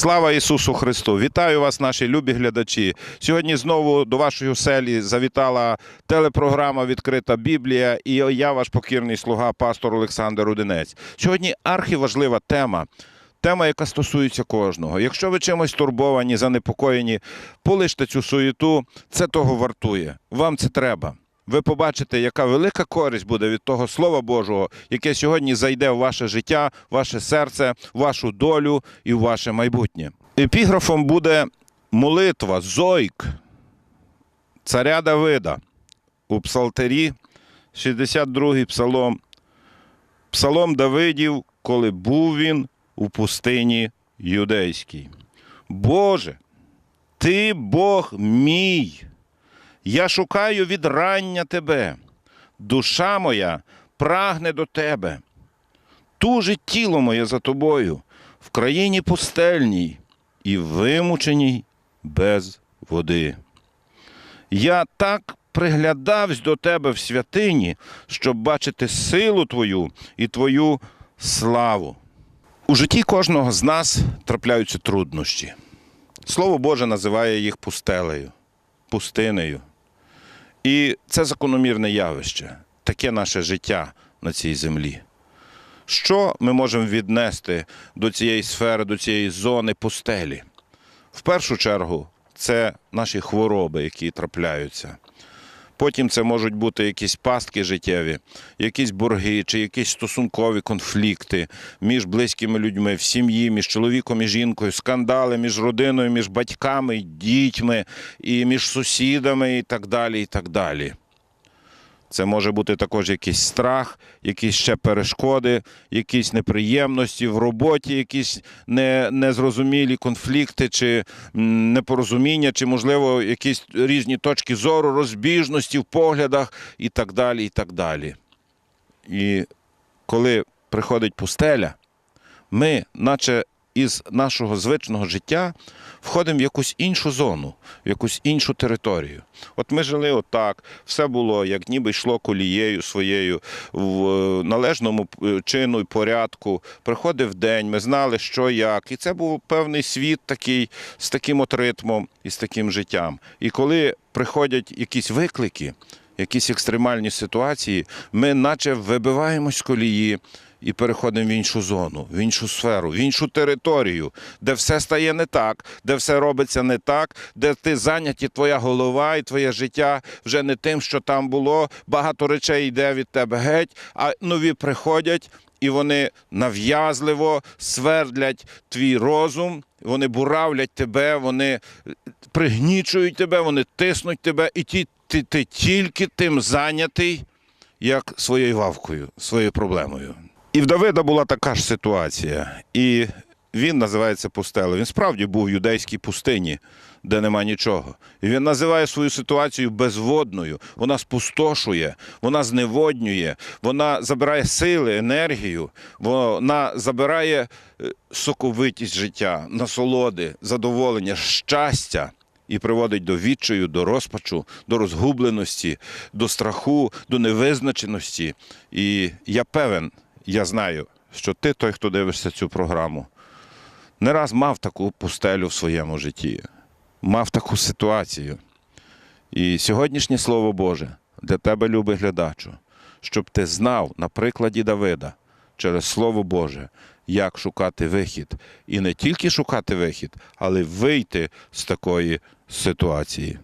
Слава Ісусу Христу! Вітаю вас, наші любі глядачі. Сьогодні знову до вашої оселі завітала телепрограма Відкрита Біблія і я, ваш покірний слуга, пастор Олександр Рудинець. Сьогодні архіважлива тема. Тема, яка стосується кожного. Якщо ви чимось турбовані, занепокоєні, полиште цю суєту, це того вартує. Вам це треба. Ви побачите, яка велика користь буде від того Слова Божого, яке сьогодні зайде в ваше життя, в ваше серце, в вашу долю і в ваше майбутнє. Епіграфом буде молитва Зойк царя Давида у Псалтері, 62-й псалом. Псалом Давидів, коли був він у пустині юдейській. Боже, ти Бог мій. Я шукаю відрання тебе. Душа моя прагне до тебе. Тужить тіло моє за тобою в країні пустельній і вимученій без води. Я так приглядавсь до тебе в святині, щоб бачити силу твою і твою славу. У житті кожного з нас трапляються труднощі. Слово Боже називає їх пустелею, пустинею. І це закономірне явище, таке наше життя на цій землі. Що ми можемо віднести до цієї сфери, до цієї зони пустелі? В першу чергу, це наші хвороби, які трапляються. Потім це можуть бути якісь пастки життєві, якісь борги чи якісь стосункові конфлікти між близькими людьми, в сім'ї, між чоловіком і жінкою, скандали між родиною, між батьками, дітьми, і між сусідами, і так далі. і так далі. Це може бути також якийсь страх, якісь ще перешкоди, якісь неприємності в роботі, якісь не, незрозумілі конфлікти чи непорозуміння, чи, можливо, якісь різні точки зору, розбіжності в поглядах і так далі. І так далі. І коли приходить пустеля, ми, наче із нашого звичного життя, входимо в якусь іншу зону, в якусь іншу територію. От ми жили отак, все було, як ніби йшло колією своєю в е, належному е, чину і порядку. Приходив день, ми знали, що як. І це був певний світ такий з таким от ритмом і з таким життям. І коли приходять якісь виклики, якісь екстремальні ситуації, ми наче вибиваємось з колії і переходимо в іншу зону, в іншу сферу, в іншу територію, де все стає не так, де все робиться не так, де ти зайняті твоя голова і твоє життя вже не тим, що там було. Багато речей йде від тебе геть, а нові приходять. І вони нав'язливо свердлять твій розум, вони буравлять тебе, вони пригнічують тебе, вони тиснуть тебе, і ті, ти, ти тільки тим зайнятий, як своєю вавкою, своєю проблемою. І в Давида була така ж ситуація. І він називається пустелею. Він справді був в юдейській пустині, де нема нічого. І він називає свою ситуацію безводною. Вона спустошує, вона зневоднює, вона забирає сили, енергію, вона забирає е, соковитість життя, насолоди, задоволення, щастя. І приводить до відчаю, до розпачу, до розгубленості, до страху, до невизначеності. І я певен, я знаю, що ти, той, хто дивишся цю програму, не раз мав таку пустелю в своєму житті, мав таку ситуацію. І сьогоднішнє Слово Боже для тебе, любий глядачу, щоб ти знав на прикладі Давида через Слово Боже, як шукати вихід. І не тільки шукати вихід, але вийти з такої ситуації.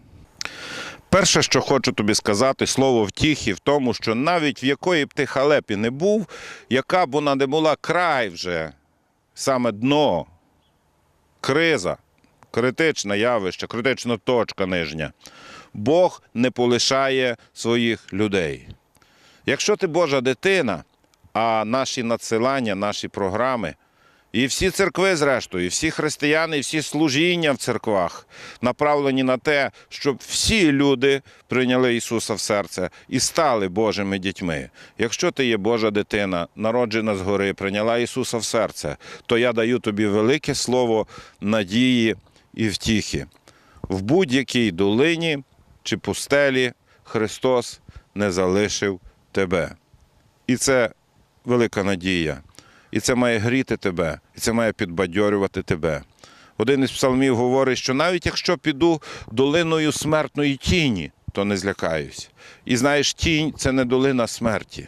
Перше, що хочу тобі сказати, слово втіхи в тому, що навіть в якої б ти халепі не був, яка б вона не була край вже, саме дно, криза, критичне явище, критична точка нижня, Бог не полишає своїх людей. Якщо ти Божа дитина, а наші надсилання, наші програми, і всі церкви, зрештою, і всі християни, і всі служіння в церквах направлені на те, щоб всі люди прийняли Ісуса в серце і стали Божими дітьми. Якщо ти є Божа дитина, народжена згори, прийняла Ісуса в серце, то я даю тобі велике слово надії і втіхи. В будь-якій долині чи пустелі Христос не залишив тебе. І це велика надія. І це має гріти тебе, і це має підбадьорювати тебе. Один із псалмів говорить, що навіть якщо піду долиною смертної тіні, то не злякаюсь. І знаєш, тінь це не долина смерті.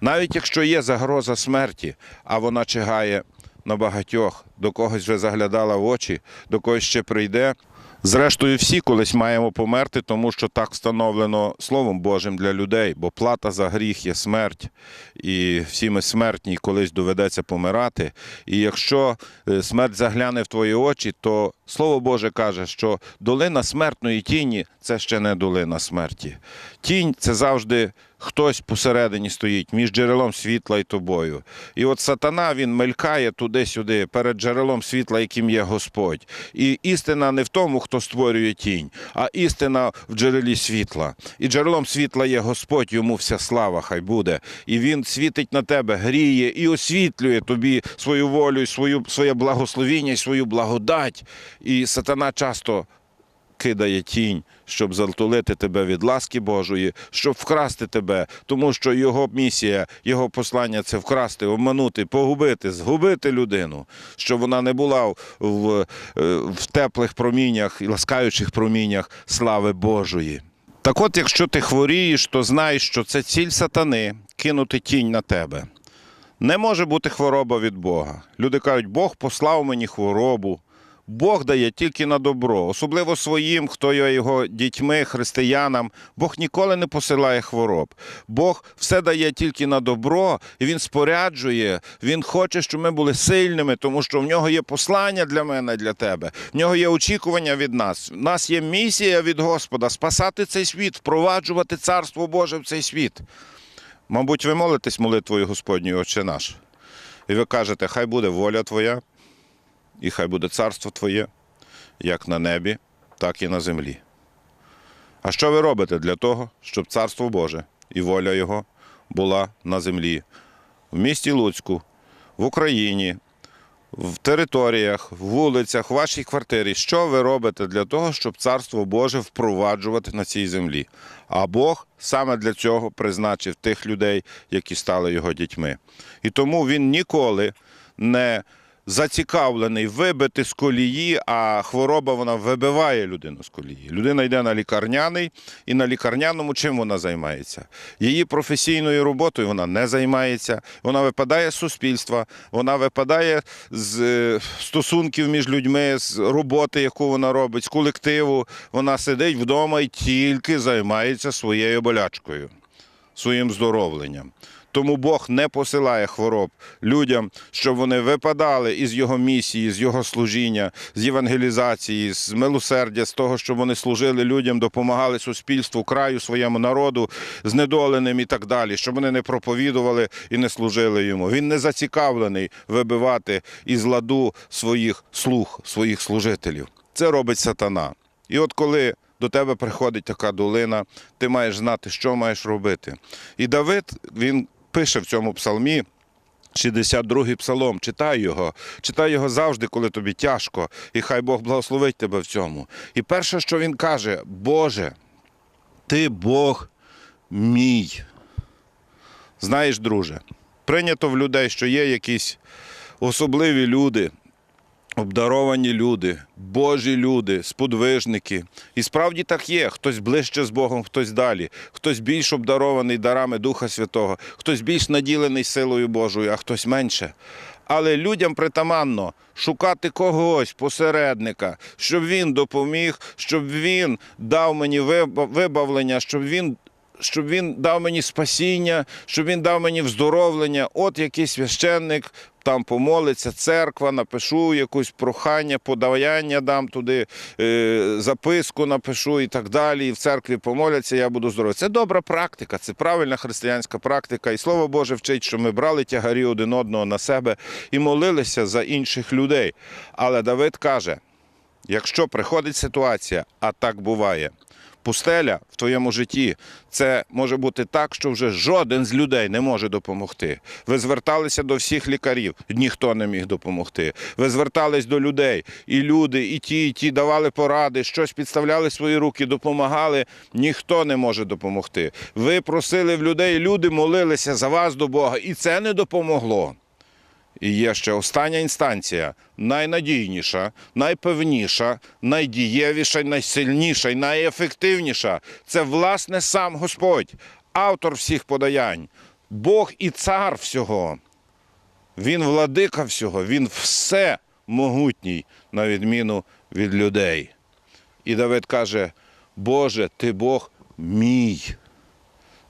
Навіть якщо є загроза смерті, а вона чигає на багатьох, до когось вже заглядала в очі, до когось ще прийде. Зрештою, всі колись маємо померти, тому що так встановлено Словом Божим для людей, бо плата за гріх є смерть, і всі ми смертні, колись доведеться помирати. І якщо е, смерть загляне в твої очі, то Слово Боже каже, що долина смертної тіні це ще не долина смерті. Тінь це завжди хтось посередині стоїть між джерелом світла і тобою. І от сатана він мелькає туди-сюди перед джерелом світла, яким є Господь. І істина не в тому, хто створює тінь, а істина в джерелі світла. І джерелом світла є Господь, йому вся слава хай буде. І він світить на тебе, гріє і освітлює тобі свою волю, свою, своє благословіння, свою благодать. І сатана часто кидає тінь, щоб затулити тебе від ласки Божої, щоб вкрасти тебе, тому що його місія, його послання це вкрасти, обманути, погубити, згубити людину, щоб вона не була в, в, е, теплих проміннях і ласкаючих проміннях слави Божої. Так от, якщо ти хворієш, то знай, що це ціль сатани кинути тінь на тебе. Не може бути хвороба від Бога. Люди кажуть, Бог послав мені хворобу. Бог дає тільки на добро, особливо своїм, хто є його дітьми, християнам. Бог ніколи не посилає хвороб. Бог все дає тільки на добро, і Він споряджує. Він хоче, щоб ми були сильними, тому що в нього є послання для мене, для тебе. В нього є очікування від нас. У нас є місія від Господа спасати цей світ, впроваджувати царство Боже в цей світ. Мабуть, ви молитесь молитвою Господньою, Отче наш. І ви кажете, хай буде воля Твоя, і хай буде царство Твоє, як на небі, так і на землі. А що ви робите для того, щоб царство Боже і воля Його була на землі, в місті Луцьку, в Україні, в територіях, в вулицях, в вашій квартирі? Що ви робите для того, щоб царство Боже впроваджувати на цій землі? А Бог саме для цього призначив тих людей, які стали його дітьми. І тому він ніколи не зацікавлений вибити з колії, а хвороба вона вибиває людину з колії. Людина йде на лікарняний, і на лікарняному чим вона займається? Її професійною роботою вона не займається, вона випадає з суспільства, вона випадає з е, стосунків між людьми, з роботи, яку вона робить, з колективу. Вона сидить вдома і тільки займається своєю болячкою, своїм здоровленням. Тому Бог не посилає хвороб людям, щоб вони випадали із його місії, з його служіння, з євангелізації, з милосердя, з того, щоб вони служили людям, допомагали суспільству, краю, своєму народу, знедоленим і так далі, щоб вони не проповідували і не служили йому. Він не зацікавлений вибивати із ладу своїх слуг, своїх служителів. Це робить сатана. І от коли до тебе приходить така долина, ти маєш знати, що маєш робити. І Давид він пише в цьому псалмі. 62-й псалом, читай його, читай його завжди, коли тобі тяжко, і хай Бог благословить тебе в цьому. І перше, що він каже, Боже, ти Бог мій. Знаєш, друже, прийнято в людей, що є якісь особливі люди, обдаровані люди, Божі люди, сподвижники. І справді так є. Хтось ближче з Богом, хтось далі, хтось більш обдарований дарами Духа Святого, хтось більш наділений силою Божою, а хтось менше. Але людям притаманно шукати когось, посередника, щоб він допоміг, щоб він дав мені виба- вибавлення, щоб він щоб він дав мені спасіння, щоб він дав мені вздоровлення. От якийсь священник там помолиться, церква, напишу якусь прохання, подаяння дам туди, е, записку напишу і так далі. І в церкві помоляться, я буду здоровий. Це добра практика, це правильна християнська практика. І слово Боже вчить, що ми брали тягарі один одного на себе і молилися за інших людей. Але Давид каже: якщо приходить ситуація, а так буває. Пустеля в твоєму житті це може бути так, що вже жоден з людей не може допомогти. Ви зверталися до всіх лікарів, ніхто не міг допомогти. Ви звертались до людей, і люди, і ті, і ті давали поради, щось підставляли свої руки, допомагали. Ніхто не може допомогти. Ви просили в людей, люди молилися за вас до Бога, і це не допомогло. І є ще остання інстанція, найнадійніша, найпевніша, найдієвіша, найсильніша і найефективніша. Це власне сам Господь, автор всіх подаянь, Бог і цар всього. Він владика всього, він все могутній, на відміну від людей. І Давид каже: Боже, ти Бог мій.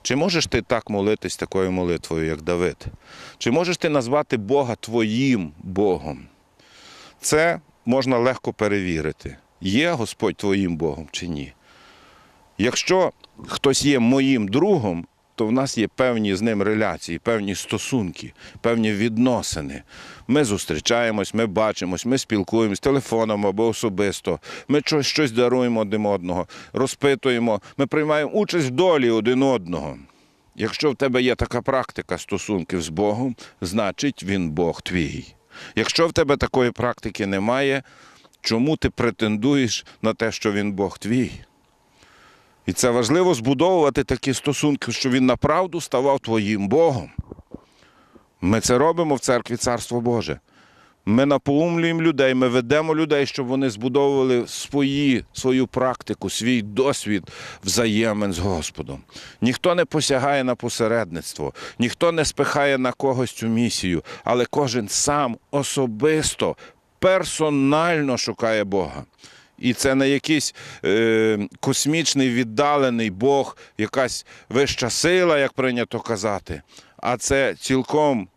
Чи можеш ти так молитись такою молитвою, як Давид? Чи можеш ти назвати Бога твоїм Богом? Це можна легко перевірити, є Господь твоїм Богом чи ні. Якщо хтось є моїм другом, то в нас є певні з ним реляції, певні стосунки, певні відносини. Ми зустрічаємось, ми бачимось, ми спілкуємось телефоном або особисто. Ми щось, щось даруємо один одного, розпитуємо, ми приймаємо участь в долі один одного. Якщо в тебе є така практика стосунків з Богом, значить він Бог твій. Якщо в тебе такої практики немає, чому ти претендуєш на те, що він Бог твій? І це важливо збудовувати такі стосунки, що він направду ставав твоїм Богом. Ми це робимо в церкві Царство Боже. Ми напоумлюємо людей, ми ведемо людей, щоб вони збудовували свої, свою практику, свій досвід взаємин з Господом. Ніхто не посягає на посередництво, ніхто не спихає на когось цю місію, але кожен сам особисто, персонально шукає Бога. І це не якийсь е, космічний віддалений Бог, якась вища сила, як прийнято казати, а це цілком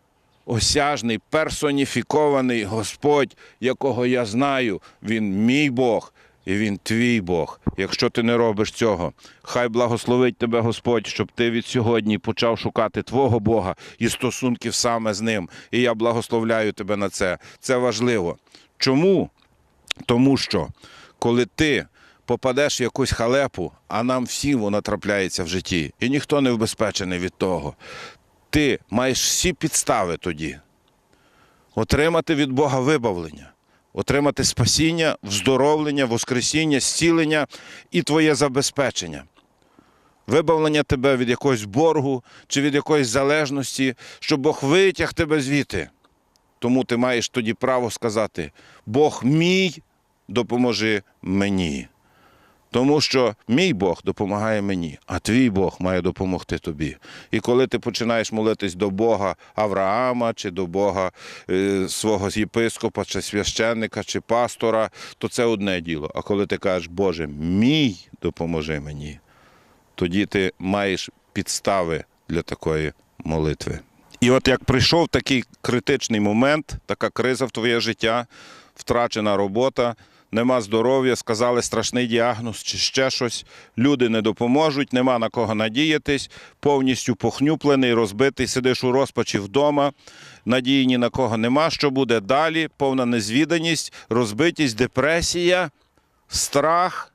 осяжний, персоніфікований Господь, якого я знаю. Він мій Бог і він твій Бог. Якщо ти не робиш цього, хай благословить тебе Господь, щоб ти від сьогодні почав шукати твого Бога і стосунків саме з ним. І я благословляю тебе на це. Це важливо. Чому? Тому що коли ти попадеш в якусь халепу, а нам всім вона трапляється в житті, і ніхто не вбезпечений від того, ти маєш всі підстави тоді отримати від Бога вибавлення, отримати спасіння, вздоровлення, воскресіння, зцілення і твоє забезпечення. Вибавлення тебе від якогось боргу чи від якоїсь залежності, щоб Бог витяг тебе звідти. Тому ти маєш тоді право сказати: Бог мій, допоможи мені. Тому що мій Бог допомагає мені, а твій Бог має допомогти тобі. І коли ти починаєш молитись до Бога Авраама, чи до Бога е, свого єпископа, чи священника, чи пастора, то це одне діло. А коли ти кажеш, Боже, мій допоможи мені, тоді ти маєш підстави для такої молитви. І от як прийшов такий критичний момент, така криза в твоє життя, втрачена робота, нема здоров'я, сказали страшний діагноз чи ще щось, люди не допоможуть, нема на кого надіятись, повністю похнюплений, розбитий, сидиш у розпачі вдома, надії ні на кого нема. Що буде далі? Повна незвіданість, розбитість, депресія, страх,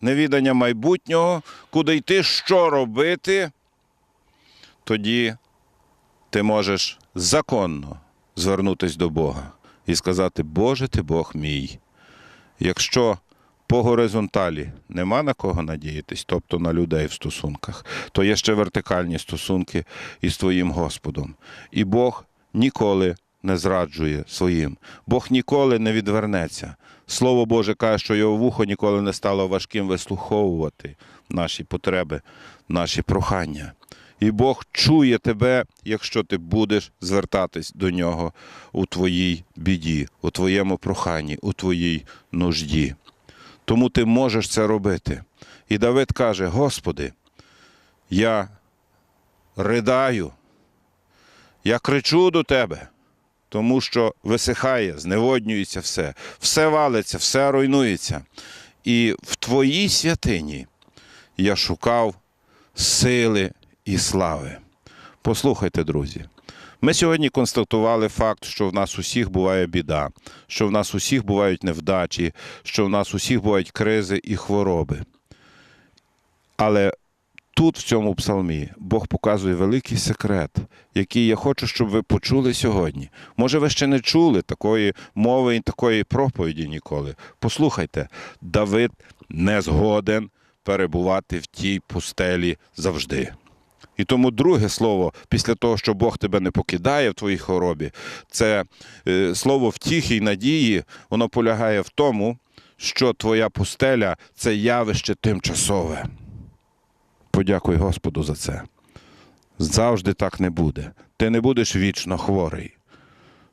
невідання майбутнього, куди йти, що робити, тоді ти можеш законно звернутися до Бога і сказати, Боже, ти Бог мій. Якщо по горизонталі нема на кого надіятись, тобто на людей в стосунках, то є ще вертикальні стосунки із твоїм Господом. І Бог ніколи не зраджує своїм. Бог ніколи не відвернеться. Слово Боже каже, що його вухо ніколи не стало важким вислуховувати наші потреби, наші прохання. І Бог чує тебе, якщо ти будеш звертатись до нього у твоїй біді, у твоєму проханні, у твоїй нужді. Тому ти можеш це робити. І Давид каже: Господи, я ридаю, я кричу до тебе, тому що висихає, зневоднюється все, все валиться, все руйнується. І в твоїй святині я шукав сили і слави. Послухайте, друзі. Ми сьогодні констатували факт, що в нас усіх буває біда, що в нас усіх бувають невдачі, що в нас усіх бувають кризи і хвороби. Але тут, в цьому псалмі, Бог показує великий секрет, який я хочу, щоб ви почули сьогодні. Може, ви ще не чули такої мови і такої проповіді ніколи. Послухайте, Давид не згоден перебувати в тій пустелі завжди. І тому друге слово, після того, що Бог тебе не покидає в твоїй хворобі, це е, слово втіхи й надії, воно полягає в тому, що твоя пустеля це явище тимчасове. Подякуй Господу за це. Завжди так не буде. Ти не будеш вічно хворий.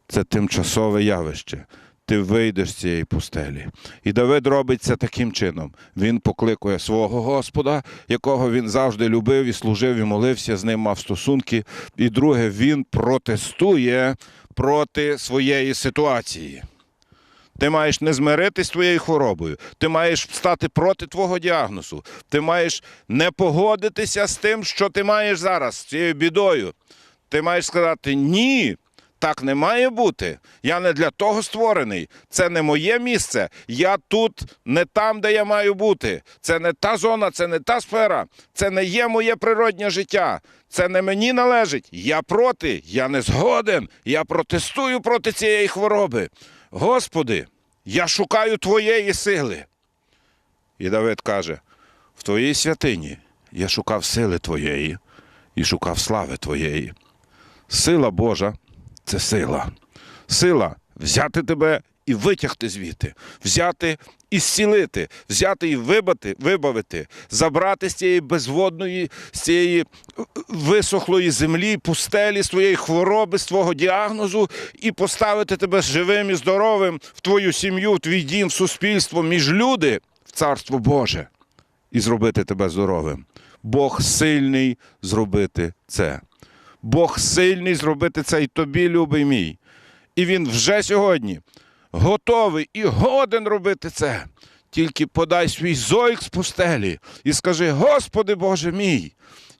Це тимчасове явище. Ти вийдеш з цієї пустелі. І Давид робить це таким чином. Він покликує свого Господа, якого він завжди любив і служив, і молився, з ним мав стосунки. І друге, він протестує проти своєї ситуації. Ти маєш не змиритись з твоєю хворобою, ти маєш стати проти твого діагнозу, ти маєш не погодитися з тим, що ти маєш зараз, з цією бідою. Ти маєш сказати ні. Так не має бути. Я не для того створений. Це не моє місце. Я тут не там, де я маю бути. Це не та зона, це не та сфера. Це не є моє природнє життя. Це не мені належить. Я проти, я не згоден. Я протестую проти цієї хвороби. Господи, я шукаю Твоєї сили. І Давид каже: в Твоїй святині я шукав сили Твоєї і шукав слави Твоєї. Сила Божа це сила. Сила взяти тебе і витягти звідти, взяти і зцілити, взяти і вибати, вибавити, забрати з цієї безводної, з цієї е, висохлої землі, пустелі, з твоєї хвороби, з твого діагнозу, і поставити тебе живим і здоровим в твою сім'ю, в твій дім, в суспільство, між люди, в царство Боже, і зробити тебе здоровим. Бог сильний зробити це. Бог сильний зробити це і тобі, любий мій. І він вже сьогодні готовий і годен робити це. Тільки подай свій зойк з пустелі і скажи: Господи Боже мій,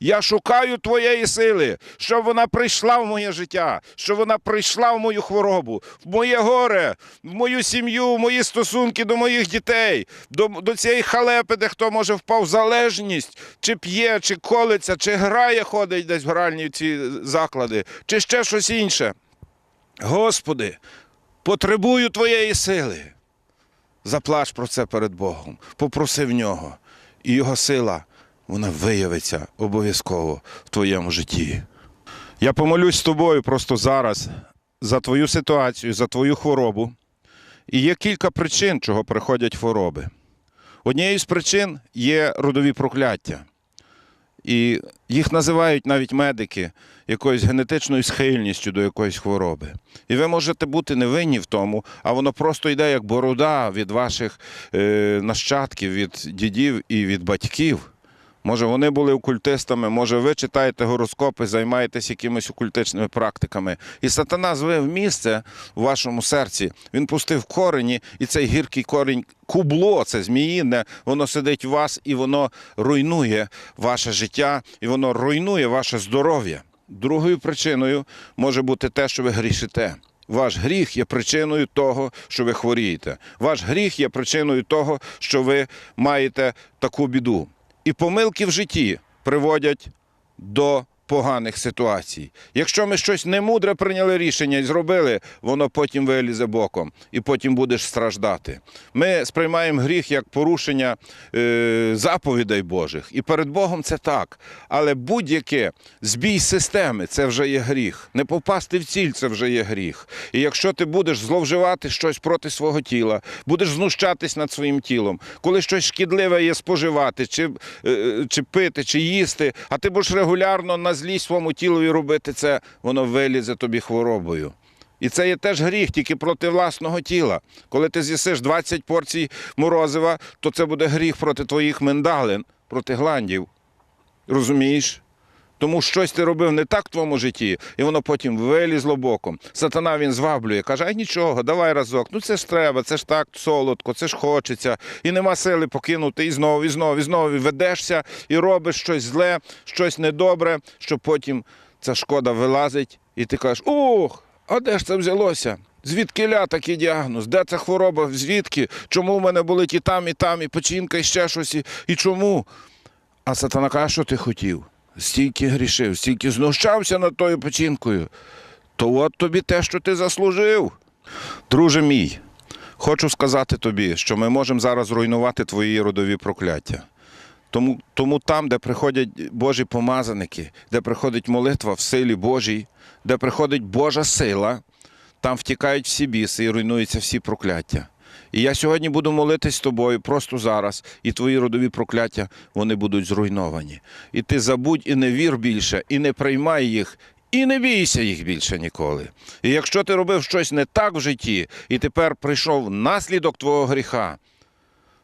я шукаю Твоєї сили, щоб вона прийшла в моє життя, щоб вона прийшла в мою хворобу, в моє горе, в мою сім'ю, в мої стосунки до моїх дітей, до, до цієї халепи, де хто може впав в залежність, чи п'є, чи колиться, чи грає, ходить десь в гральні ці заклади, чи ще щось інше. Господи, потребую Твоєї сили. Заплач про це перед Богом, попроси в нього, і його сила вона виявиться обов'язково в твоєму житті. Я помолюсь з тобою просто зараз за твою ситуацію, за твою хворобу. І є кілька причин, чого приходять хвороби. Однією з причин є родові прокляття. І їх називають навіть медики якоюсь генетичною схильністю до якоїсь хвороби. І ви можете бути невинні в тому, а воно просто йде як борода від ваших е, нащадків, від дідів і від батьків. Може, вони були окультистами, може, ви читаєте гороскопи, займаєтесь якимись окультичними практиками. І сатана звив місце в вашому серці. Він пустив корені, і цей гіркий корінь, кубло, це зміїне, воно сидить в вас і воно руйнує ваше життя, і воно руйнує ваше здоров'я. Другою причиною може бути те, що ви грішите. Ваш гріх є причиною того, що ви хворієте. Ваш гріх є причиною того, що ви маєте таку біду. І помилки в житті приводять до поганих ситуацій. Якщо ми щось немудре прийняли рішення і зробили, воно потім вилізе боком, і потім будеш страждати. Ми сприймаємо гріх як порушення е, заповідей Божих, і перед Богом це так. Але будь-яке збій системи це вже є гріх. Не попасти в ціль це вже є гріх. І якщо ти будеш зловживати щось проти свого тіла, будеш знущатись над своїм тілом, коли щось шкідливе є споживати, чи, е, чи пити, чи їсти, а ти будеш регулярно на злість своєму тілові робити це, воно вилізе тобі хворобою. І це є теж гріх тільки проти власного тіла. Коли ти з'їсиш 20 порцій морозива, то це буде гріх проти твоїх миндалин, проти гландів. Розумієш? Тому щось ти робив не так в твоєму житті, і воно потім вилізло боком. Сатана він зваблює, каже, ай нічого, давай разок. Ну це ж треба, це ж так солодко, це ж хочеться. І нема сили покинути і знову, і знову, і знову ведешся, і робиш щось зле, щось недобре, що потім ця шкода вилазить, і ти кажеш, ух, а де ж це взялося? Звідки ля такий діагноз? Де ця хвороба? Звідки? Чому в мене болить і там, і там, і печінка, і ще щось, і чому? А сатана каже, що ти хотів? Стільки грішив, стільки знущався над тою печінкою. То от тобі те, що ти заслужив. Друже мій, хочу сказати тобі, що ми можемо зараз руйнувати твої родові прокляття. Тому, тому там, де приходять Божі помазаники, де приходить молитва в силі Божій, де приходить Божа сила, там втікають всі біси і руйнуються всі прокляття. І я сьогодні буду молитись з тобою просто зараз, і твої родові прокляття вони будуть зруйновані. І ти забудь і не вір більше, і не приймай їх, і не бійся їх більше ніколи. І якщо ти робив щось не так в житті, і тепер прийшов наслідок твого гріха,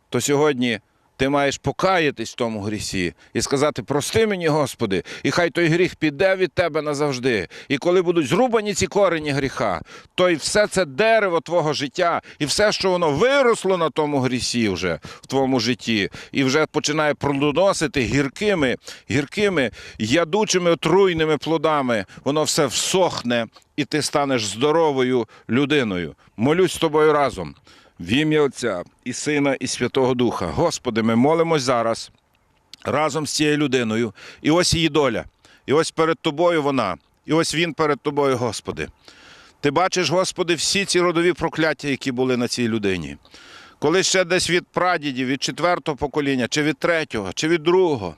то сьогодні ти маєш покаятись в тому грісі і сказати: Прости мені, Господи, і хай той гріх піде від тебе назавжди. І коли будуть зрубані ці корені гріха, то й все це дерево твого життя, і все, що воно виросло на тому грісі вже в твоєму житті, і вже починає плодоносити гіркими, гіркими, ядучими отруйними плодами, воно все всохне, і ти станеш здоровою людиною. Молюсь з тобою разом. В ім'я Отця і Сина, і Святого Духа. Господи, ми молимось зараз разом з цією людиною. І ось її доля. І ось перед тобою вона. І ось він перед тобою, Господи. Ти бачиш, Господи, всі ці родові прокляття, які були на цій людині. Коли ще десь від прадідів, від четвертого покоління, чи від третього, чи від другого.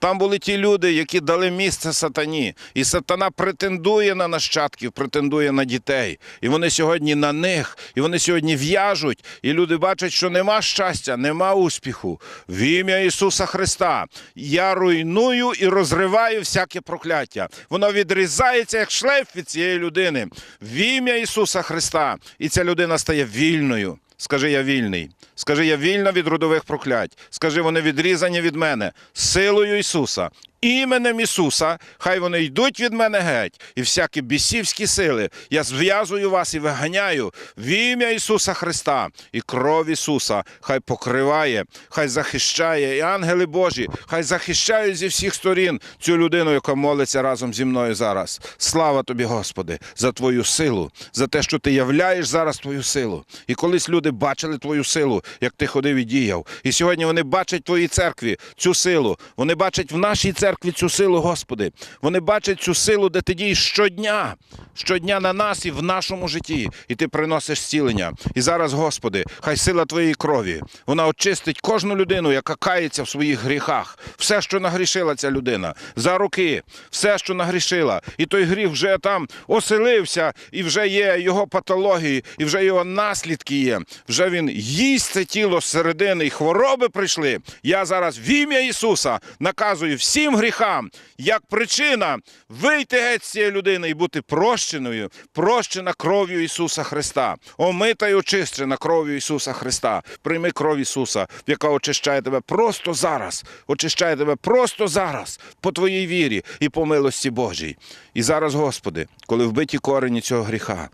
Там були ті люди, які дали місце сатані. І сатана претендує на нащадків, претендує на дітей. І вони сьогодні на них, і вони сьогодні в'яжуть. І люди бачать, що нема щастя, нема успіху. В ім'я Ісуса Христа я руйную і розриваю всяке прокляття. Воно відрізається як шлейф від цієї людини. В ім'я Ісуса Христа. І ця людина стає вільною. Скажи, я вільний. Скажи, я вільна від родових проклять. Скажи, вони відрізані від мене силою Ісуса. Іменем Ісуса, хай вони йдуть від мене геть, і всякі бісівські сили я зв'язую вас і виганяю в ім'я Ісуса Христа і кров Ісуса, хай покриває, хай захищає, і ангели Божі, хай захищають зі всіх сторін цю людину, яка молиться разом зі мною зараз. Слава тобі, Господи, за Твою силу, за те, що ти являєш зараз Твою силу. І колись люди бачили Твою силу, як ти ходив і діяв. І сьогодні вони бачать в Твоїй церкві цю силу. Вони бачать в нашій церкві цю силу, Господи. Вони бачать цю силу, де ти дієш щодня, щодня на нас і в нашому житті. І ти приносиш зцілення. І зараз, Господи, хай сила Твоєї крові, вона очистить кожну людину, яка кається в своїх гріхах. Все, що нагрішила ця людина, за руки, все, що нагрішила. І той гріх вже там оселився, і вже є його патології, і вже його наслідки є. Вже він їсть це тіло зсередини, і хвороби прийшли. Я зараз в ім'я Ісуса наказую всім гріхам, як причина вийти геть з цієї людини і бути прощеною, прощена кров'ю Ісуса Христа, омита й очищена кров'ю Ісуса Христа. Прийми кров Ісуса, яка очищає тебе просто зараз, очищає тебе просто зараз по твоїй вірі і по милості Божій. І зараз, Господи, коли вбиті корені цього гріха,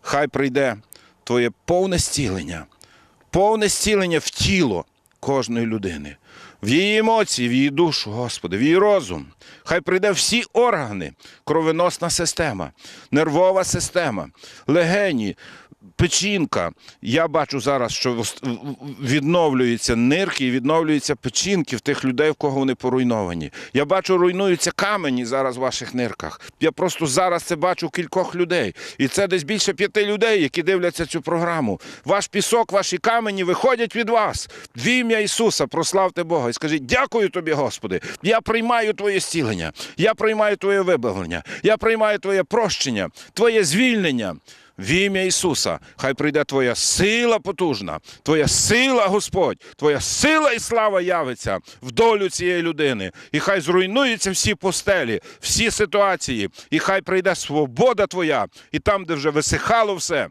хай прийде Твоє повне зцілення, повне зцілення в тіло кожної людини, в її емоції, в її душу, Господи, в її розум. Хай прийде всі органи, кровоносна система, нервова система, легені, печінка. Я бачу зараз, що відновлюються нирки і відновлюються печінки в тих людей, в кого вони поруйновані. Я бачу, руйнуються камені зараз в ваших нирках. Я просто зараз це бачу кількох людей. І це десь більше п'яти людей, які дивляться цю програму. Ваш пісок, ваші камені виходять від вас. В ім'я Ісуса прославте Бога і скажіть: дякую тобі, Господи. Я приймаю Твоє зцілення, я приймаю Твоє вибавлення, я приймаю Твоє прощення, Твоє звільнення. В ім'я Ісуса, хай прийде Твоя сила потужна, Твоя сила, Господь, Твоя сила і слава явиться в долю цієї людини. І хай зруйнуються всі постелі, всі ситуації, і хай прийде свобода Твоя, і там, де вже висихало все.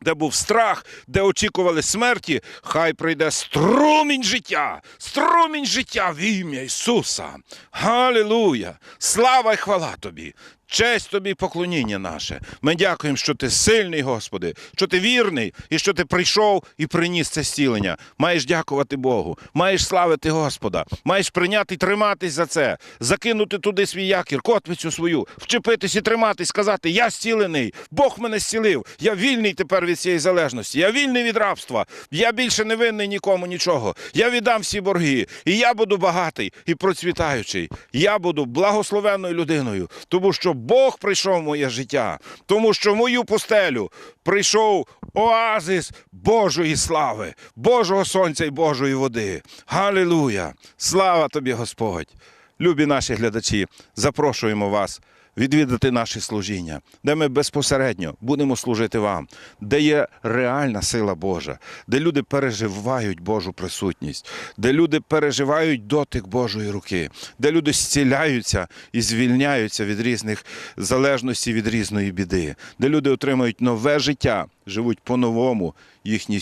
Де був страх, де очікували смерті, хай прийде струмінь життя, струмінь життя в ім'я Ісуса. Галилуя! Слава й хвала тобі! Честь тобі поклоніння наше. Ми дякуємо, що ти сильний, Господи, що ти вірний і що ти прийшов і приніс це зцілення. Маєш дякувати Богу, маєш славити Господа, маєш прийняти і триматись за це, закинути туди свій якір, котвицю свою, вчепитись і триматись, сказати: Я зцілений, Бог мене зцілив, я вільний тепер від цієї залежності, я вільний від рабства, я більше не винний нікому нічого. Я віддам всі борги, і я буду багатий і процвітаючий. Я буду благословенною людиною, тому що Бог прийшов в моє життя, тому що в мою пустелю прийшов оазис Божої слави, Божого сонця і Божої води. Галилуя! Слава тобі, Господь! Любі наші глядачі, запрошуємо вас відвідати наші служіння, де ми безпосередньо будемо служити вам, де є реальна сила Божа, де люди переживають Божу присутність, де люди переживають дотик Божої руки, де люди зціляються і звільняються від різних залежностей від різної біди, де люди отримують нове життя, живуть по-новому, їхні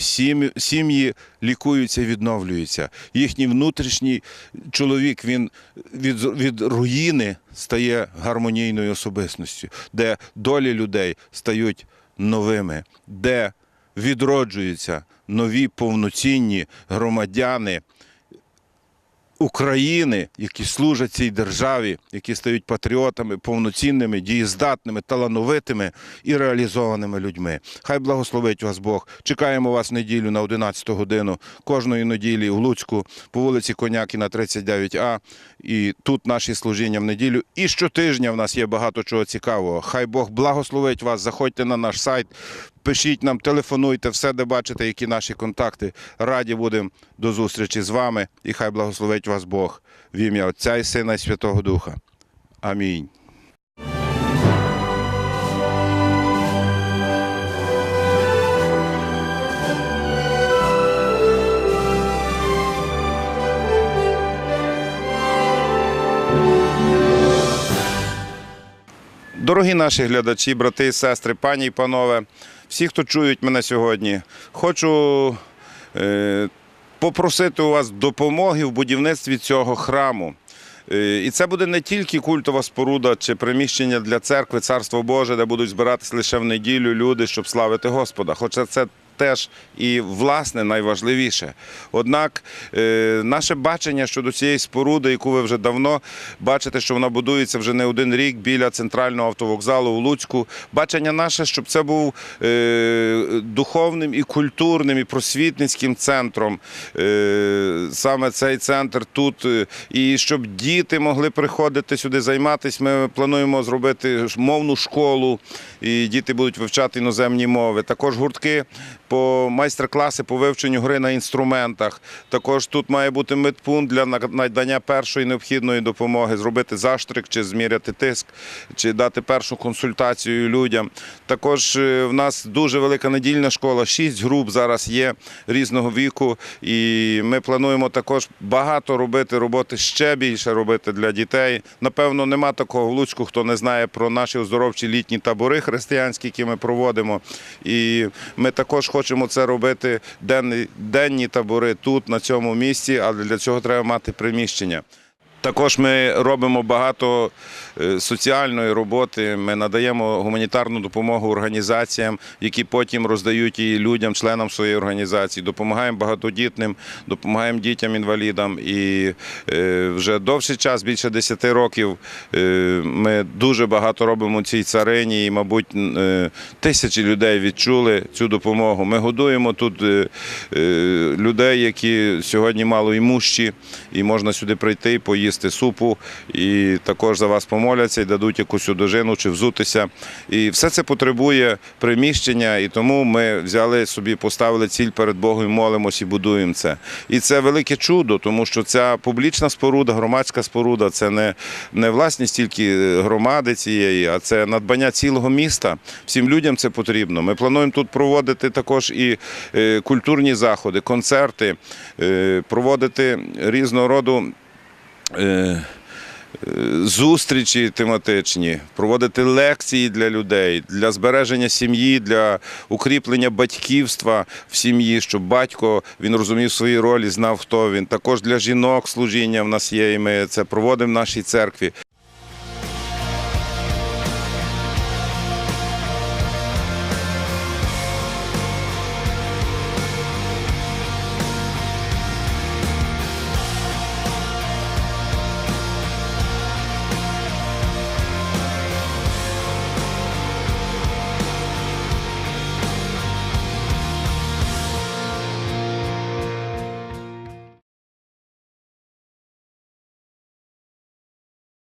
сім'ї, лікуються відновлюються. Їхній внутрішній чоловік він від, від руїни стає гармонійною особистістю, де долі людей стають новими, де відроджуються нові повноцінні громадяни. України, які служать цій державі, які стають патріотами, повноцінними, дієздатними, талановитими і реалізованими людьми. Хай благословить вас Бог. Чекаємо вас неділю на 11 годину кожної неділі в Луцьку по вулиці Конякіна 39А. І тут наші служіння в неділю. І щотижня в нас є багато чого цікавого. Хай Бог благословить вас. Заходьте на наш сайт, пишіть нам, телефонуйте, все, де бачите, які наші контакти. Раді будемо до зустрічі з вами. І хай благословить вас Бог в ім'я Отця і Сина і Святого Духа. Амінь. Дорогі наші глядачі, брати сестри, пані і панове, всі, хто чують мене сьогодні, хочу е, попросити у вас допомоги в будівництві цього храму. Е, І це буде не тільки культова споруда чи приміщення для церкви, царство Боже, де будуть збиратися лише в неділю люди, щоб славити Господа. Хоча це теж і власне найважливіше. Однак е, наше бачення щодо цієї споруди, яку ви вже давно бачите, що вона будується вже не один рік біля центрального автовокзалу у Луцьку. Бачення наше, щоб це був е, духовним і культурним, і просвітницьким центром. Е, саме цей центр тут, і щоб діти могли приходити сюди займатися. Ми плануємо зробити мовну школу, і діти будуть вивчати іноземні мови. Також гуртки по майстер-класи по вивченню гри на інструментах. Також тут має бути медпункт для надання першої необхідної допомоги, зробити заштрик чи зміряти тиск, чи дати першу консультацію людям. Також е, в нас дуже велика недільна школа, шість груп зараз є різного віку, і ми плануємо також багато робити роботи, ще більше робити для дітей. Напевно, нема такого в Луцьку, хто не знає про наші оздоровчі літні табори християнські, які ми проводимо. І ми також хочемо це робити денні, денні табори тут, на цьому місці, але для цього треба мати приміщення. Також ми робимо багато е, соціальної роботи. Ми надаємо гуманітарну допомогу організаціям, які потім роздають її людям, членам своєї організації. Допомагаємо багатодітним, допомагаємо дітям-інвалідам. І е, вже довший час, більше 10 років, е, ми дуже багато робимо цій царині, і, мабуть, тисячі людей відчули цю допомогу. Ми годуємо тут людей, які сьогодні малоімущі, і можна сюди прийти і поїсти супу, і також за вас помоляться і дадуть якусь одежину чи взутися. І все це потребує приміщення, і тому ми взяли собі, поставили ціль перед Богом, молимось і будуємо це. І це велике чудо, тому що ця публічна споруда, громадська споруда це не, не власність тільки громади цієї, а це надбання цілого міста. Всім людям це потрібно. Ми плануємо тут проводити також і е, культурні заходи, концерти, е, проводити різного роду. Е, е, Зустрічі тематичні, проводити лекції для людей, для збереження сім'ї, для укріплення батьківства в сім'ї, щоб батько він розумів свої ролі, знав, хто він. Також для жінок служіння в нас є, і ми це проводимо в нашій церкві.